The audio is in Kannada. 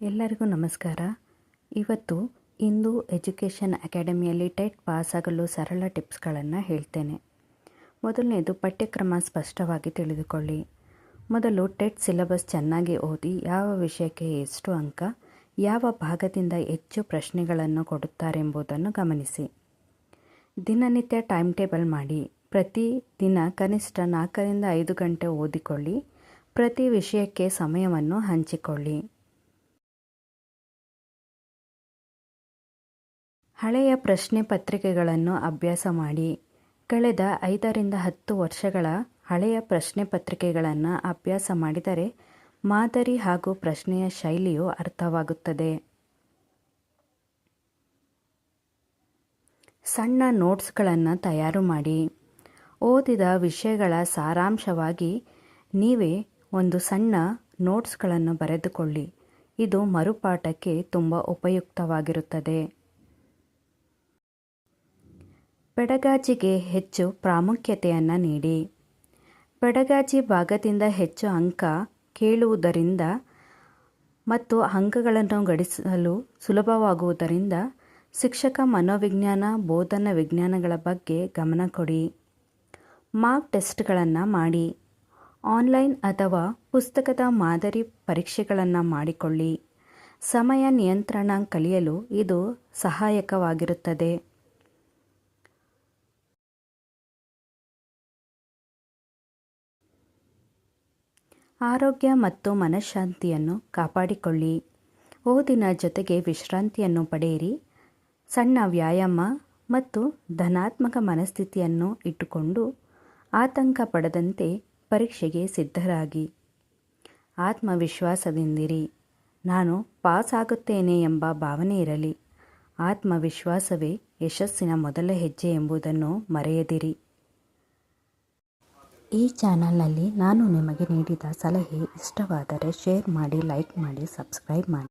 ಎಲ್ಲರಿಗೂ ನಮಸ್ಕಾರ. ಇವತ್ತು ಇಂದು ಎಜುಕೇಷನ್ ಅಕಾಡೆಮಿಯಲ್ಲಿ ಟೆಟ್ ಪಾಸಾಗಲು ಸರಳ ಟಿಪ್ಸ್ಗಳನ್ನು ಹೇಳ್ತೇನೆ. ಮೊದಲನೇದು ಪಠ್ಯಕ್ರಮ ಸ್ಪಷ್ಟವಾಗಿ ತಿಳಿದುಕೊಳ್ಳಿ. ಮೊದಲು ಟೆಟ್ ಸಿಲೆಬಸ್ ಚೆನ್ನಾಗಿ ಓದಿ ಯಾವ ವಿಷಯಕ್ಕೆ ಎಷ್ಟು ಅಂಕ, ಯಾವ ಭಾಗದಿಂದ ಹೆಚ್ಚು ಪ್ರಶ್ನೆಗಳನ್ನು ಕೊಡುತ್ತಾರೆಂಬುದನ್ನು ಗಮನಿಸಿ. ದಿನನಿತ್ಯ ಟೈಮ್ ಟೇಬಲ್ ಮಾಡಿ, ಪ್ರತಿ ದಿನ ಕನಿಷ್ಠ ನಾಲ್ಕರಿಂದ ಐದು ಗಂಟೆ ಓದಿಕೊಳ್ಳಿ, ಪ್ರತಿ ವಿಷಯಕ್ಕೆ ಸಮಯವನ್ನು ಹಂಚಿಕೊಳ್ಳಿ. ಹಳೆಯ ಪ್ರಶ್ನೆ ಪತ್ರಿಕೆಗಳನ್ನು ಅಭ್ಯಾಸ ಮಾಡಿ. ಕಳೆದ ಐದರಿಂದ ಹತ್ತು ವರ್ಷಗಳ ಹಳೆಯ ಪ್ರಶ್ನೆ ಪತ್ರಿಕೆಗಳನ್ನು ಅಭ್ಯಾಸ ಮಾಡಿದರೆ ಮಾದರಿ ಹಾಗೂ ಪ್ರಶ್ನೆಯ ಶೈಲಿಯು ಅರ್ಥವಾಗುತ್ತದೆ. ಸಣ್ಣ ನೋಟ್ಸ್ಗಳನ್ನು ತಯಾರು ಮಾಡಿ. ಓದಿದ ವಿಷಯಗಳ ಸಾರಾಂಶವಾಗಿ ನೀವೇ ಒಂದು ಸಣ್ಣ ನೋಟ್ಸ್ಗಳನ್ನು ಬರೆದುಕೊಳ್ಳಿ. ಇದು ಮರುಪಾಠಕ್ಕೆ ತುಂಬ ಉಪಯುಕ್ತವಾಗಿರುತ್ತದೆ. ಪೆಡಗಾಜಿಗೆ ಹೆಚ್ಚು ಪ್ರಾಮುಖ್ಯತೆಯನ್ನು ನೀಡಿ. ಬೆಡಗಾಜಿ ಭಾಗದಿಂದ ಹೆಚ್ಚು ಅಂಕ ಕೇಳುವುದರಿಂದ ಮತ್ತು ಅಂಕಗಳನ್ನು ಗಳಿಸಲು ಸುಲಭವಾಗುವುದರಿಂದ ಶಿಕ್ಷಕ ಮನೋವಿಜ್ಞಾನ, ಬೋಧನಾ ವಿಜ್ಞಾನಗಳ ಬಗ್ಗೆ ಗಮನ ಕೊಡಿ. ಮಾರ್ಕ್ ಟೆಸ್ಟ್ಗಳನ್ನು ಮಾಡಿ. ಆನ್ಲೈನ್ ಅಥವಾ ಪುಸ್ತಕದ ಮಾದರಿ ಪರೀಕ್ಷೆಗಳನ್ನು ಮಾಡಿಕೊಳ್ಳಿ. ಸಮಯ ನಿಯಂತ್ರಣ ಕಲಿಯಲು ಇದು ಸಹಾಯಕವಾಗಿರುತ್ತದೆ. ಆರೋಗ್ಯ ಮತ್ತು ಮನಃಶಾಂತಿಯನ್ನು ಕಾಪಾಡಿಕೊಳ್ಳಿ. ಓದಿನ ಜೊತೆಗೆ ವಿಶ್ರಾಂತಿಯನ್ನು ಪಡೆಯಿರಿ. ಸಣ್ಣ ವ್ಯಾಯಾಮ ಮತ್ತು ಧನಾತ್ಮಕ ಮನಸ್ಥಿತಿಯನ್ನು ಇಟ್ಟುಕೊಂಡು ಆತಂಕ ಪಡದಂತೆ ಪರೀಕ್ಷೆಗೆ ಸಿದ್ಧರಾಗಿ. ಆತ್ಮವಿಶ್ವಾಸದಿಂದಿರಿ. ನಾನು ಪಾಸ್ ಆಗುತ್ತೇನೆ ಎಂಬ ಭಾವನೆ ಇರಲಿ. ಆತ್ಮವಿಶ್ವಾಸವೇ ಯಶಸ್ಸಿನ ಮೊದಲ ಹೆಜ್ಜೆ ಎಂಬುದನ್ನು ಮರೆಯದಿರಿ. ಈ ಚಾನಲ್ನಲ್ಲಿ ನಾನು ನಿಮಗೆ ನೀಡಿದ ಸಲಹೆ ಇಷ್ಟವಾದರೆ ಶೇರ್ ಮಾಡಿ ಲೈಕ್ ಮಾಡಿ ಸಬ್ಸ್ಕ್ರೈಬ್ ಮಾಡಿ.